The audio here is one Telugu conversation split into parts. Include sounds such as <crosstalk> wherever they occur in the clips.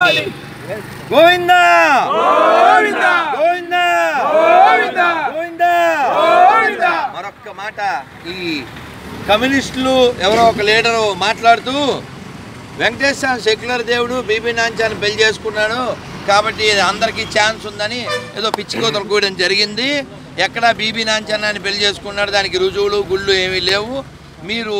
గోవింద! గోవింద! గోవింద! గోవింద! గోవింద! గోవింద! మరొక్క మాట ఈ కమ్యూనిస్టులు ఎవరో ఒక లీడరు మాట్లాడుతూ వెంకటేశ్వర సెక్యులర్ దేవుడు బీబీ నాంచాన్ని పెళ్ళి చేసుకున్నాడు కాబట్టి అందరికీ ఛాన్స్ ఉందని ఏదో పిచ్చి కోతలు కూడడం జరిగింది. ఎక్కడ బీబీ నాంచాన్ని పెళ్ళి చేసుకున్నాడు దానికి రుజువులు గుళ్ళు ఏమీ లేవు. మీరు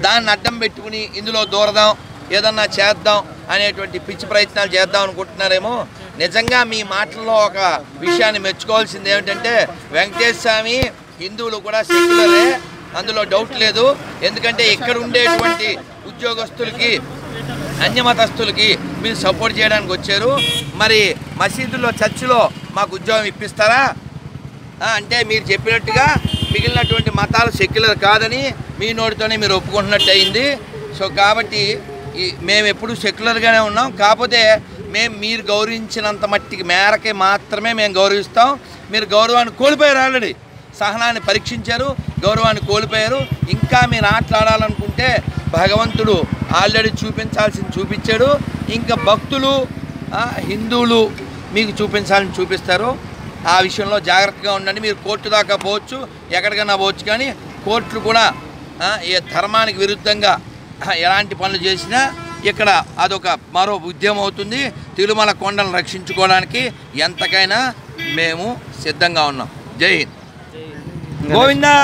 దాన్ని అడ్డం పెట్టుకుని ఇందులో దూరదాం. ఏదన్నా చేద్దాం అనేటువంటి పిచ్చి ప్రయత్నాలు చేద్దాం అనుకుంటున్నారేమో నిజంగా మీ మాటల్లో ఒక విషయాన్ని మెచ్చుకోవాల్సింది ఏమిటంటే వెంకటేశ్వర స్వామి హిందువులు కూడా సెక్యులరే అందులో డౌట్ లేదు. ఎందుకంటే ఇక్కడ ఉండేటువంటి ఉద్యోగస్తులకి అన్యమతస్తులకి మీరు సపోర్ట్ చేయడానికి వచ్చారు. మరి మసీదుల్లో చర్చిలో మాకు ఉద్యోగం ఇప్పిస్తారా? అంటే మీరు చెప్పినట్టుగా మిగిలినటువంటి మతాలు సెక్యులర్ కాదని మీ నోటితోనే మీరు ఒప్పుకుంటున్నట్టు అయింది. సో కాబట్టి మేము ఎప్పుడు సెక్యులర్గానే ఉన్నాం. కాకపోతే మేము మీరు గౌరవించినంత మట్టికి మేరకే మాత్రమే మేము గౌరవిస్తాం. మీరు గౌరవాన్ని కోల్పోయారు ఆల్రెడీ. సహనాన్ని పరీక్షించారు గౌరవాన్ని కోల్పోయారు. ఇంకా మీరు ఆటలాడాలనుకుంటే భగవంతుడు ఆల్రెడీ చూపించాల్సింది చూపించాడు. ఇంకా భక్తులు హిందువులు మీకు చూపించాలని చూపిస్తారు. ఆ విషయంలో జాగ్రత్తగా ఉండండి. మీరు కోర్టు దాకా పోవచ్చు ఎక్కడికైనా పోవచ్చు కానీ కోర్టులు కూడా ఈ ఏ ధర్మానికి విరుద్ధంగా <coughs> ఎలాంటి పనులు చేసినా ఇక్కడ అదొక మరో ఉద్యమం అవుతుంది. తిరుమల కొండలను రక్షించుకోవడానికి ఎంతకైనా మేము సిద్ధంగా ఉన్నాం. జై హింద్. గోవిందా!